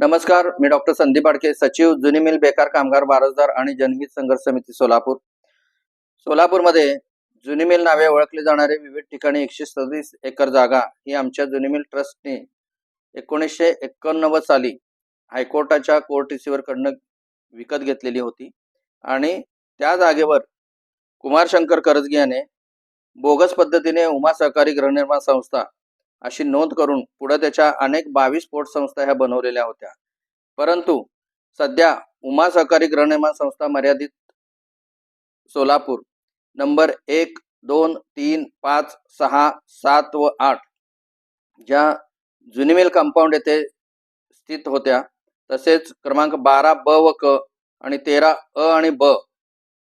नमस्कार मी डॉक्टर संदीप आडके सचिव जुनी मिल बेकार कामगार वारसदार आणि जनहित संघर्ष समिती सोलापूर. सोलापूरमध्ये जुनी मिल नावे ओळखले जाणारे विविध ठिकाणी एकशे सव्वीस एकर जागा ही आमच्या जुनी मिल ट्रस्टने एकोणीसशे एकोणनव्वद साली हायकोर्टाच्या कोर्ट रिसिव्हर कडनं विकत घेतलेली होती आणि त्या जागेवर कुमारशंकर करजगी याने बोगस पद्धतीने उमा सहकारी गृहनिर्माण संस्था अशी नोंद करून पुढे त्याच्या अनेक बावीस पोट संस्था ह्या बनवलेल्या होत्या. परंतु सध्या उमा सहकारी गृहनिर्माण संस्था मर्यादित सोलापूर नंबर एक दोन तीन पाच सहा सात व आठ ज्या जुनिमेल कंपाऊंड येथे स्थित होत्या तसेच क्रमांक बारा ब व क आणि तेरा अ आणि ब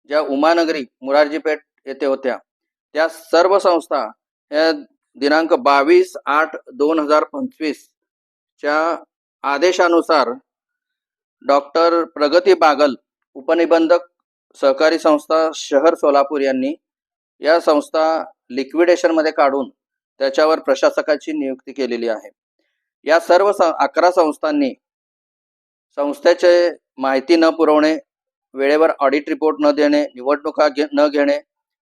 ज्या उमानगरी मुरारजीपेठ येथे होत्या त्या सर्व संस्था ह्या दिनांक बावीस आठ दोन हजार पंचवीस च्या आदेशानुसार डॉक्टर प्रगती बागल उपनिबंधक सहकारी संस्था शहर सोलापूर यांनी या संस्था लिक्विडेशनमध्ये काढून त्याच्यावर प्रशासकाची नियुक्ती केलेली आहे. या सर्व अकरा संस्थांनी संस्थेचे माहिती न पुरवणे वेळेवर ऑडिट रिपोर्ट न देणे निवडणुका घे न घेणे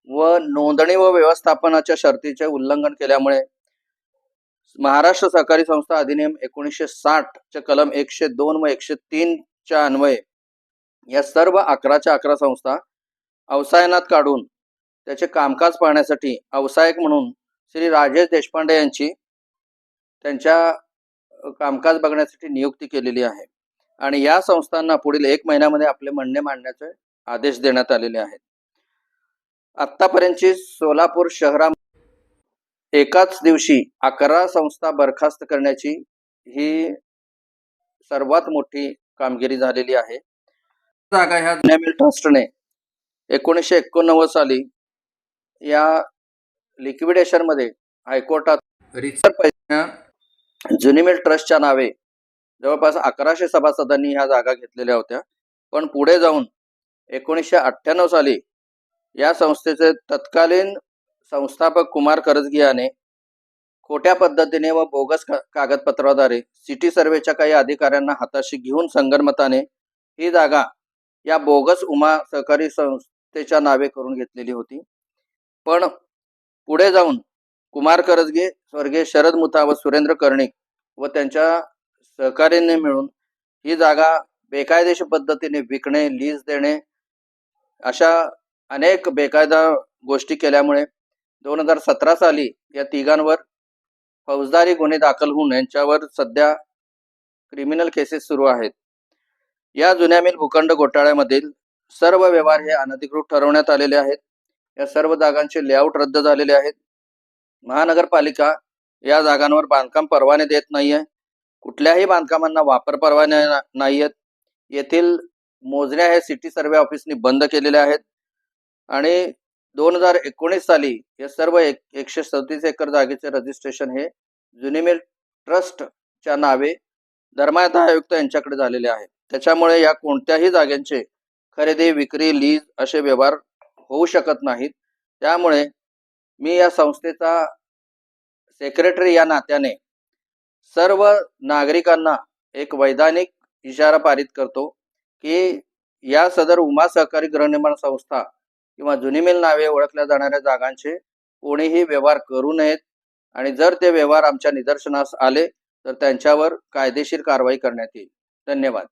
व नोंदणी व व्यवस्थापनाच्या शर्तीचे उल्लंघन केल्यामुळे महाराष्ट्र सहकारी संस्था अधिनियम एकोणीसशे साठ चे कलम एकशे दोन व एकशे तीन च्या अन्वये या सर्व अकराच्या अकरा संस्था अवसायनात काढून त्याचे कामकाज पाहण्यासाठी अवसायक म्हणून श्री राजेश देशपांडे यांची त्यांच्या कामकाज बघण्यासाठी नियुक्ती केलेली आहे. आणि या संस्थांना पुढील एक महिन्यामध्ये आपले म्हणणे मांडण्याचे आदेश देण्यात आलेले आहेत. आतापर्यंतची सोलापूर शहरा एकाच दिवशी अकरा संस्था बरखास्त करण्याची ही सर्वात मोठी कामगिरी झालेली आहे. जागा ह्या जुन्या मिल ट्रस्टने एकोणीसशे एकोणनव्वद साली या लिक्विडेशनमध्ये हायकोर्टात रिझर्व पैसा जुनी मिल ट्रस्टच्या नावे जवळपास अकराशे सभासदांनी ह्या जागा घेतलेल्या होत्या. पण पुढे जाऊन एकोणीसशे अठ्ठ्याण्णव साली या संस्थेचे तत्कालीन संस्थापक कुमार करजगी याने खोट्या पद्धतीने व बोगस का- कागदपत्राद्वारे सिटी सर्वेच्या काही अधिकाऱ्यांना हाताशी घेऊन संगनमताने ही जागा या बोगस उमा सहकारी संस्थेच्या नावे करून घेतलेली होती. पण पुढे जाऊन कुमार करजगे स्वर्गीय शरद मुथा व सुरेंद्र कर्णिक व त्यांच्या सहकार्याने मिळून ही जागा बेकायदेशीर पद्धतीने विकणे लीज देणे अशा अनेक बेकायदा गोष्टी केल्यामुळे दोन हजार सतरा साली या तिघांवर फौजदारी गुन्हे दाखल होऊन यांच्यावर सध्या क्रिमिनल केसेस सुरू आहेत. या जुन्यामिल भूखंड घोटाळ्यामधील सर्व व्यवहार हे अनधिकृत ठरवण्यात आलेले आहेत. या सर्व जागांचे लेआउट रद्द झालेले आहेत. महानगरपालिका या जागांवर बांधकाम परवाने देत नाहीये. कुठल्याही बांधकामांना वापर परवाने नाही नाहीयेत. येथील मोजण्या हे सिटी सर्वे ऑफिसनी बंद केलेल्या आहेत. आणि दोन हजार एकोणीस साली या सर्व एक एकशे सदतीस एकर जागेचे रजिस्ट्रेशन हे जुनिमिल ट्रस्टच्या नावे धर्मायता आयुक्त यांच्याकडे झालेले आहे. त्याच्यामुळे या कोणत्याही जागांचे खरेदी विक्री लीज असे व्यवहार होऊ शकत नाहीत. त्यामुळे मी या संस्थेचा सेक्रेटरी या नात्याने सर्व नागरिकांना एक वैधानिक इशारा पारित करतो की या सदर उमा सहकारी गृहनिर्माण संस्था किंवा जुनी मिल नावे ओळखल्या जाणाऱ्या जागांचे कोणीही व्यवहार करू नयेत. आणि जर ते व्यवहार आमच्या निदर्शनास आले तर त्यांच्यावर कायदेशीर कारवाई करण्यात येईल. धन्यवाद.